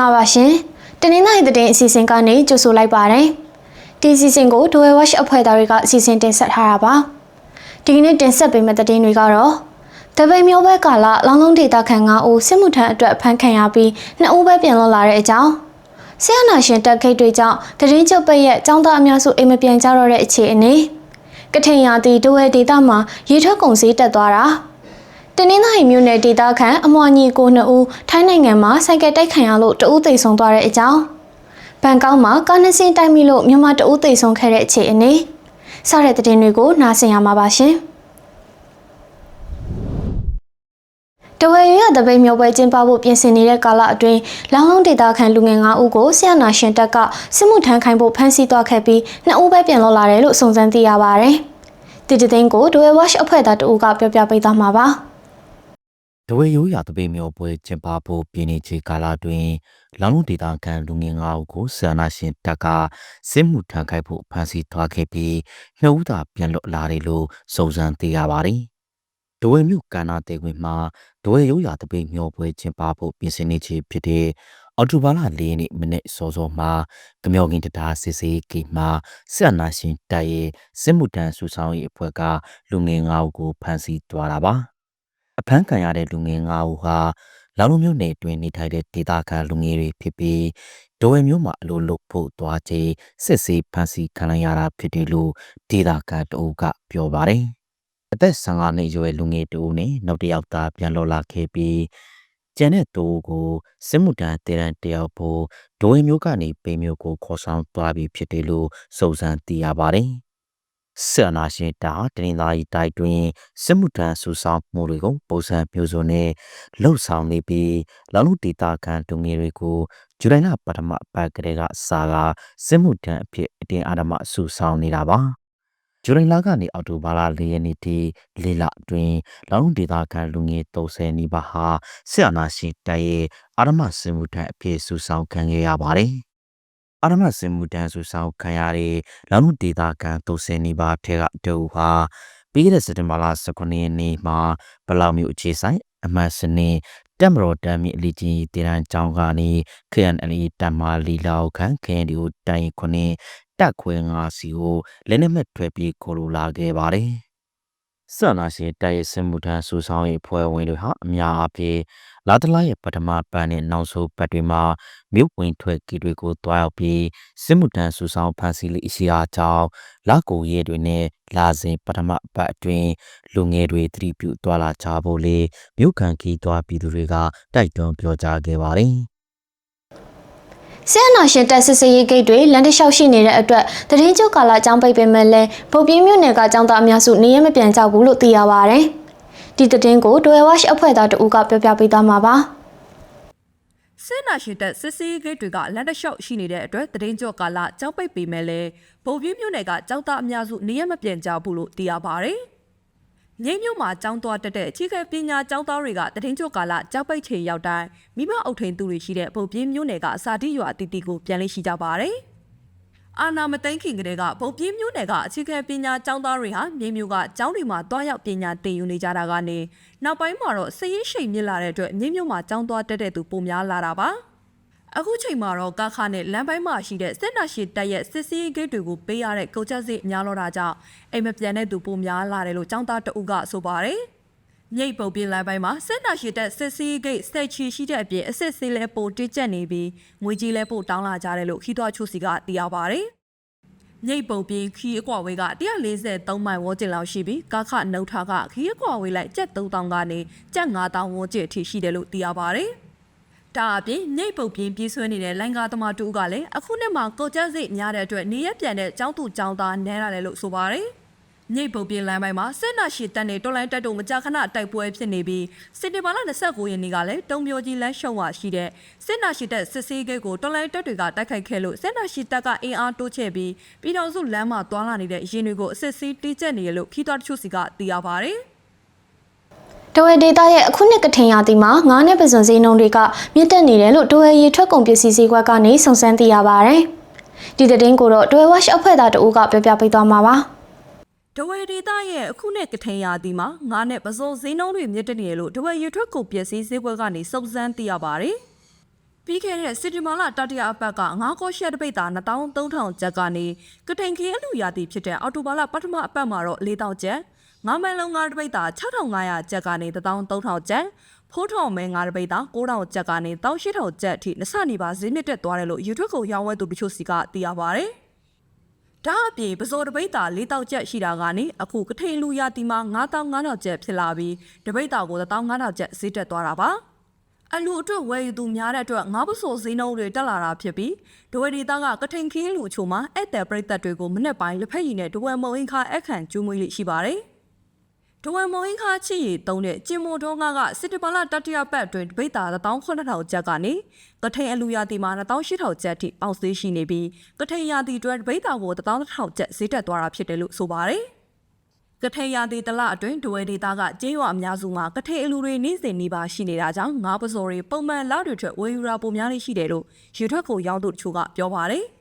္ဂလာပါရှင်။တနင်္လာရီသတင်းအစီအစဉ်ကနေကြိုဆိုလိုက်ပါတယ်။ဒီအစီအစဉ်ကိုဒိုဝဲဝက်ရှ်အဖွဲ့သားတွေကအစီအစဉ်တင်ဆက်ထားတာပါ။ဒီကနေ့တင်ဆက်ပေးမယ့်သတင်းတွေကတော့တပိန်မျိုးဘဲကာလလောင်းလုံးဒေတာခန်9ဦးစစ်မှုထမ်းအတွက်ဖမ်းခံရပြီး2ဦးပဲပြန်လွတ်လာတဲ့အကြောင်းဆရာနာရှင်တက်ခိတ်တွေကြောင့်သတင်းကျုပ်ပိတ်ရဲ့ចောင်းသားအများစုအိမ်မပြန်ကြတော့တဲ့အခြေအနေကထိန်ရာတီဒိုဝဲဒေတာမှာရေထွက်ကုန်စည်တက်သွားတာ တနင်္သာရီမြို့နယ်ဒေသခံအမွာညီကိုနှစ်ဦးထိုင်းနိုင်ငံမှာစိုက်ကယ်တိုက်ခံရလို့တဦးသေဆုံးသွားတဲ့အကြောင်းဘန်ကောက်မှာကားနှစ်စင်းတိုက်မိလို့မြန်မာတဦးသေဆုံးခဲ့တဲ့အခြေအနေစတဲ့သတင်းတွေကိုနားဆင်ရမှာပါရှင်တဝဲရရတပိတ်မျိုးပွဲကျင်းပဖို့ပြင်ဆင်နေတဲ့ကာလအတွင်းလောင်းလုံးဒေတာခံလူငယ်9ဦးကိုဆရာနာရှင်တက်ကစစ်မှုထမ်းခိုင်းဖို့ဖမ်းဆီးသွားခဲ့ပြီး2ဦးပဲပြန်လွတ်လာတယ်လို့စုံစမ်းသိရပါတယ်ဒီတသိန်းကိုဒိုဝဲဝက်ရှ်အဖွဲ့သားတဦးကပြောပြပေးသွားမှာပါ တဝေရိုးရာတပိမျိုးပွဲကျင်းပဖို့ပြည်နေချေကာလတွင်လောင်လုံးဒေတာခံလူငယ်၅ဦးကိုဆန္ဒရှင်တပ်ကစစ်မှုထမ်းခိုက်ဖို့ဖမ်းဆီးသွားခဲ့ပြီးနှစ်ဦးသာပြန်လွတ်လာတယ်လို့စုံစမ်းသိရပါတယ်။တဝေမြို့ကန္နာတေခွင်မှာတဝေရိုးရာတပိမျိုးပွဲကျင်းပဖို့ပြင်ဆင်နေချေဖြစ်တဲ့အော်တိုဘာလ၄ရက်နေ့မနေ့စောစောမှာကမြော်ကင်တတားစစ်စေးကိမှာဆန္ဒရှင်တပ်ရဲ့စစ်မှုထမ်းစုဆောင်ရေးအဖွဲ့ကလူငယ်၅ဦးကိုဖမ်းဆီးသွားတာပါ။ အဖမ်းခံရတဲ့လူငယ်၅ဦးဟာလောင်လုံးမြို့နယ်တွင်နေထိုင်တဲ့ဒေသခံလူငယ်တွေဖြစ်ပြီးဒိုဝဲမြို့မှာအလိုလုပ်ဖို့သွားချိန်စစ်ဆေးဖမ်းဆီးခံလိုက်ရတာဖြစ်တယ်လို့ဒေသခံတအုပ်ကပြောပါတယ်။အသက်15နှစ်အရွယ်လူငယ်တဦးနဲ့နောက်တစ်ယောက်သားပြန်လော်လာခဲ့ပြီးကျန်တဲ့သူကိုစစ်မှုထမ်းတေရန်တယောက်ဖို့ဒိုဝဲမြို့ကနေပိန်မြို့ကိုခေါ်ဆောင်သွားပြီးဖြစ်တယ်လို့စုံစမ်းသိရပါတယ်။ ဆန္ဒရှင်တာတနင်္လာရီတိုက်တွင်စစ်မှုထမ်းဆူဆောင်းမှုတွေကိုပုံစံမျိုးစုံနဲ့လှုပ်ဆောင်နေပြီးလောင်လူဒေတာခံဒုငယ်တွေကိုဇူလိုင်လပထမပတ်ကလေးကစာကစစ်မှုထမ်းအဖြစ်အတင်းအဓမ္မဆူဆောင်းနေတာပါဇူလိုင်လကနေအောက်တိုဘာလ၄ရက်နေ့ထိလေးလအတွင်းလောင်လူဒေတာခံလူငယ်30နီးပါးဟာစစ်အာဏာရှင်တပ်ရဲ့အဓမ္မစစ်မှုထမ်းအဖြစ်ဆူဆောင်းခံခဲ့ရပါတယ် အာရမစင်မှုတန်းဆူဆောင်ခံရတဲ့လောင်မှုဒေတာကန်30နီးပါးထဲကတူဟာပြီးခဲ့တဲ့စက်တင်ဘာလ19ရက်နေ့မှာဘလောက်မျိုးအခြေဆိုင်အမတ်စနေတက်မတော်တမ်းမြေအလီကြီးတေရန်ကျောင်းကနေ KNL တက်မာလီလောက်ခန့် KNDO တိုင်ခွနေတက်ခွဲ5စီကိုလက်နက်မဲ့ထွဲပြီးခေါ်လိုလာခဲ့ပါတယ် ဆန္ဒရှင်တိုက်ရဲ့စင်မှုထမ်းဆူဆောင်ရေးဖွဲ့ဝင်တွေဟာအများအပြားလာတလာရဲ့ပထမပတ်နဲ့နောက်ဆုံးပတ်တွေမှာမြို့ဝင်ထွက်ကီတွေကိုတွားရောက်ပြီးစစ်မှုထမ်းဆူဆောင်ဖန်ဆီးလေးရှိအားကြောင့်လာကိုရဲတွေနဲ့လာစဉ်ပထမပတ်အတွင်းလူငယ်တွေသတိပြုတွာလာကြဖို့လေမြို့ခံခီးတွားပြည်သူတွေကတိုက်တွန်းပြောကြားခဲ့ပါတယ်။ ဆရာနာရှင်တက်စစ်စရေးဂိတ်တွေလမ်းတစ်လျှောက်ရှိနေတဲ့အတွက်သတင်းကျုပ်ကာလအကြောင်းပိတ်ပင်မဲ့လဲဗုတ်ပြင်းမြို့နယ်ကចောင်းသားအများစုနေရမပြန်ကြဘူးလို့သိရပါဗျ။ဒီသတင်းကိုဒွယ်ဝါရှ်အဖွဲ့သားတဦးကပြောပြပေးသွားမှာပါ။စစ်နာရှင်တပ်စစ်စီးဂိတ်တွေကလန်တလျှောက်ရှိနေတဲ့အတွက်တရင်ကျော်ကာလကြောင်းပိတ်ပေမဲ့လည်းဗုံပြင်းမြို့နယ်ကကြောင်းသားအများစုနေရမပြန်ကြဘူးလို့သိရပါဗျ။ ငိမ့်မြို့မှာကျောင်းသွားတက်တဲ့အခြေခံပညာကျောင်းသားတွေကတရင်ကျော်ကာလကြောက်ပိတ်ချေရောက်တိုင်းမိမအုပ်ထိန်သူတွေရှိတဲ့ဗုံပြင်းမြို့နယ်ကစာတိရွာအတီတီကိုပြန်လေးရှိကြပါဗျ။အာနာမသိန်းခင်ကလေးကဗုံပြင်းမြို့နယ်ကအခြေခံပညာကျောင်းသားတွေဟာမြေမြို့ကကျောင်းတွေမှာတွားရောက်ပညာသင်ယူနေကြတာကနေနောက်ပိုင်းမှာတော့စည်ရရှိန်မြင့်လာတဲ့အတွက်မြေမြို့မှာကျောင်းသွားတက်တဲ့သူပိုများလာတာပါ။ အခုချိန်မှာတော့ကာခနဲ့လမ်းပိုင်းမှာရှိတဲ့စစ်နာရှိတပ်ရဲ့စစ်စည်းဂိတ်တွေကိုပေးရတဲ့ကုန်ကျစရိတ်များလို့တာကြောင့်အိမ်မပြန်တဲ့သူပိုများလာတယ်လို့ចောင်းသားတအုပ်ကဆိုပါတယ်။မြိတ်ပုတ်ပြင်းလမ်းပိုင်းမှာစစ်နာရှိတပ်စစ်စည်းဂိတ်စိတ်ချီရှိတဲ့အပြင်အစစ်ဆေးလဲပိုတင်းကျပ်နေပြီးငွေကြီးလဲပိုတောင်းလာကြတယ်လို့ခီးသွွားချိုစီကသိရပါတယ်။မြိတ်ပုံပြင်းခီးအကွာဝေးက143မိုင်ဝန်းကျင်လောက်ရှိပြီးကာခနှုတ်ထားကခီးအကွာဝေးလိုက်ကျက်3000ကနေကျက်9000ဝန်းကျင်အထိရှိတယ်လို့သိရပါတယ်။ ဒါအပြင်မြိတ်ပုတ်ပြင်းပြေးဆွဲနေတဲ့လိုင်ကာသမားတူကလည်းအခုနှစ်မှာကော်ကြစိတ်များတဲ့အတွက်နေရက်ပြန်တဲ့ចောင်းသူចောင်းသားနဲရတယ်လို့ဆိုပါတယ်။မြိတ်ပုတ်ပြင်းလမ်းပိုင်းမှာစစ်နာရှိတပ်နဲ့တော်လိုင်းတပ်တို့မကြာခဏတိုက်ပွဲဖြစ်နေပြီးစစ်တေဘာလ29ရက်နေ့ကလည်းတုံပြိုကြီးလမ်းရှုံဝရှိတဲ့စစ်နာရှိတပ်စစ်ဆေးဂိတ်ကိုတော်လိုင်းတပ်တွေကတိုက်ခိုက်ခဲ့လို့စစ်နာရှိတပ်ကအင်အားတိုးချဲ့ပြီးပြည်တော်စုလမ်းမှာတွာလာနေတဲ့ရင်တွေကိုအစစ်ဆေးတီးကျက်နေရလို့ခီးသွွားတချို့စီကသိရပါဗျ။ တဝဲဒေတာရဲ့အခုနှစ်ကထင်ရာသီမှာငါးနဲ့ပစွန်စည်းနှုန်းတွေကမြင့်တက်နေတယ်လို့တဝဲရေထွက်ကုန်ပစ္စည်းစည်းကွက်ကနေစုံစမ်းသိရပါဗျ။ဒီသတင်းကိုတော့တဝဲဝက်ရှ်အဖွဲ့သားတဦးကပြောပြပေးသွားမှာပါ။ဒဝဲဒေတာရဲ့အခုနဲ့ကထိန်ရာသီမှာငါးနဲ့ပစုံဈေးနှုန်းတွေမြင့်တက်နေတယ်လို့ဒဝဲရထွက်ကုန်ပစ္စည်းဈေးကွက်ကနေစုံစမ်းသိရပါတယ်။ပပြီးခဲ့တဲ့စစ်တီမာလာတတိယအပတ်ကငါးကောရှက်တပိတ်တာ2300ကျပ်ကနေကထိန်ခင်းအလူရာတီဖြစ်တဲ့အော်တိုဘာလပထမအပတ်မှာတော့4000ကျပ် ငါးမန်လုံးငါးတပိတ်တာ6500ကျပ်ကနေ13000ကျပ်ဖိုးထောင်မဲငါးတပိတ်တာ9000ကျပ်ကနေ18000ကျပ်အထိနှစ်ဆနေပါဈေးမြင့်တက်သွားတယ်လို့ယူထွက်ကိုရောင်းဝဲသူတချို့စီကသိရပါဗျ။ဒါအပြင်ပစိုးတပိတ်တာ4000ကျပ်ရှိတာကနေအခုကထိန်လူရာတီမှာ9500ကျပ်ဖြစ်လာပြီးတပိတ်တာကို15000ကျပ်ဈေးတက်သွားတာပါ။အလူအတွက်ဝယ်ယူသူများတဲ့အတွက်ငါးပစိုးဈေးနှုန်းတွေတက်လာတာဖြစ်ပြီးဒဝဲဒေတာကကထိန်ခင်းလူအချို့မှာဧည့်သည်ပရိသတ်တွေကိုမနေ့ပိုင်းလက်ဖက်ရည်နဲ့ဒဝဲမုံအင်ခါအခန့်ကျူးမွေးလေးရှိပါတယ်။ ဒဝဲမုံအင်ခါချစ်ရည်တုံးတဲ့ကျင်မိုတော်ငါကစစ်တပါလာတတိယပတ်အတွင်းတပိတ်တာ18000ကျပ်ကနေကထိန်အလူရာတီမှာ18000ကျပ်ထိပေါက်ဈေးရှိနေပြီးကထိန်ရာတီအတွက်တပိတ်တာကို11000ကျပ်ဈေးတက်သွားတာဖြစ်တယ်လို့ဆိုပါတယ်။ကထိန်ရာသီတလအတွင်းဒဝဲဒေတာကကျေးရွာအများစုမှာကထိန်အလူတွေနေ့စဉ်နေပါရှိနေတာကြောင့်ငါးပစော်တွေပုံမှန်လောက်တွေထွက်ဝယ်ယူရာပုံများလေးရှိတယ်လို့ရေထွက်ကိုရောက်သူတချို့ကပြောပါတယ်။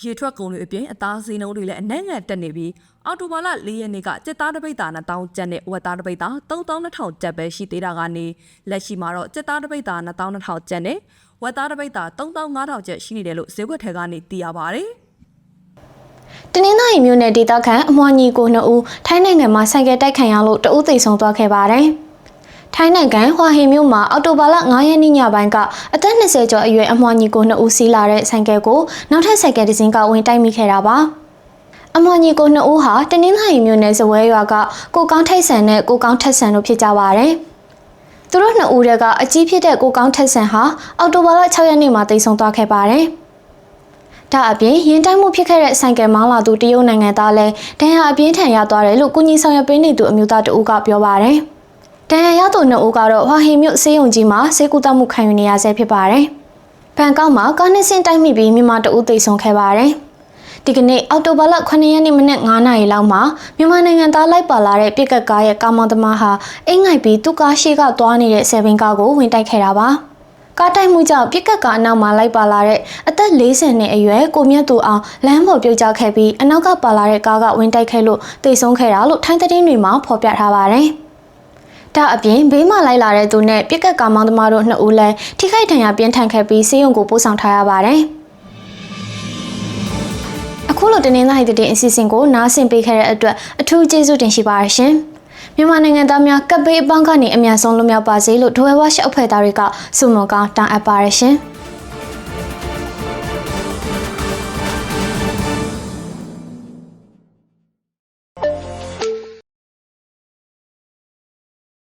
ရေထွက်ကုန်တွေအပြင်အသားစည်းနှုန်းတွေလည်းအနှံ့ငယ်တက်နေပြီးအော်တိုဘာလ၄ရက်နေ့ကစစ်သားတပိတ်တာ1000ကျပ်နဲ့ဝက်သားတပိတ်တာ3200ကျပ်ပဲရှိသေးတာကနေလက်ရှိမှာတော့စစ်သားတပိတ်တာ2200ကျပ်နဲ့ဝက်သားတပိတ်တာ3500ကျပ်ရှိနေတယ်လို့ဈေးကွက်ထဲကနေသိရပါတယ်။တနင်္သာရီမြို့နယ်ဒေသခံအမွှာညီကိုနှစ်ဦးထိုင်းနိုင်ငံမှာဆိုင်ကယ်တိုက်ခံရလို့တဦးသေဆုံးသွားခဲ့ပါတယ်။ ထိုင်းနိုင်ငံဟွာဟင်မြို့မှာအော်တိုဘာလ9ရက်နေ့ညပိုင်းကအသက်20ကျော်အရွယ်အမွှာညီကိုနှစ်ဦးစီးလာတဲ့ဆိုင်ကယ်ကိုနောက်ထပ်ဆိုင်ကယ်တစ်စင်းကဝင်တိုက်မိခဲ့တာပါ။အမွှာညီကိုနှစ်ဦးဟာတနင်္သာရီမြို့နယ်စဝဲရွာကကိုကောင်းထိတ်ဆန်နဲ့ကိုကောင်းထက်ဆန်တို့ဖြစ်ကြပါတယ်။သူတို့နှစ်ဦးတည်းကအကြီးဖြစ်တဲ့ကိုကောင်းထက်ဆန်ဟာအော်တိုဘာလ6ရက်နေ့မှာတိတ်ဆုံသွားခဲ့ပါတယ်။ဒါအပြင်ရင်တိုက်မှုဖြစ်ခဲ့တဲ့ဆိုင်ကယ်မောင်းလာသူတရုတ်နိုင်ငံသားလည်းဒဏ်ရာအပြင်းထန်ရသွားတယ်လို့ကုညီဆောင်ရွက်ပေးနေသူအမျိုးသားတဦးကပြောပါတယ်။ ဒဏ်ရာရသူနှစ်ဦးကတော့ဟွာဟင်မြို့စေယုံကြီးမှာစေကူတမှုခံယူနေရဆဲဖြစ်ပါတယ်။ဘန်ကောက်မှာကားနှစ်စင်းတိုက်မိပြီးမြန်မာတဦးသေဆုံးခဲ့ပါတယ်။ဒီကနေ့အောက်တိုဘာလ9ရက်နေ့မနက်9နာရီလောက်မှာမြန်မာနိုင်ငံသားလိုက်ပါလာတဲ့ပြစ်ကတ်ကားရဲ့ကားမောင်းသမားဟာအိမ်ငိုက်ပြီးသူ့ကားရှိကသွားနေတဲ့ဆယ်ဘင်းကားကိုဝင်တိုက်ခဲ့တာပါ။ကားတိုက်မှုကြောင့်ပြစ်ကတ်ကအနောက်မှာလိုက်ပါလာတဲ့အသက်40နှစ်အရွယ်ကိုမြတ်သူအောင်လမ်းပေါ်ပြုတ်ကျခဲ့ပြီးအနောက်ကပါလာတဲ့ကားကဝင်တိုက်ခဲ့လို့တိတ်ဆုံးခဲ့တာလို့ထိုင်းသတင်းတွေမှာဖော်ပြထားပါတယ်။ ဒါအပြင်ဘေးမှာလိုက်လာတဲ့သူနဲ့ပြစ်ကတ်ကားမောင်းသမားတို့နှစ်ဦးလည်းထိခိုက်ဒဏ်ရာပြင်းထန်ခဲ့ပြီးဆေးရုံကိုပို့ဆောင်ထားရပါတယ်။အခုလိုတင်းနေလိုက်တဲ့အစီအစဉ်ကိုနားဆင်ပေးခဲ့တဲ့အတွက်အထူးကျေးဇူးတင်ရှိပါရရှင်။မြန်မာနိုင်ငံသားများကပ်ဘေးအပေါင်းကနေအမြန်ဆုံးလွတ်မြောက်ပါစေလို့ဒိုဝဲဝါရှောက်ဖွဲ့သားတွေကဆုမွန်ကောင်းတောင်းအပ်ပါရရှင်။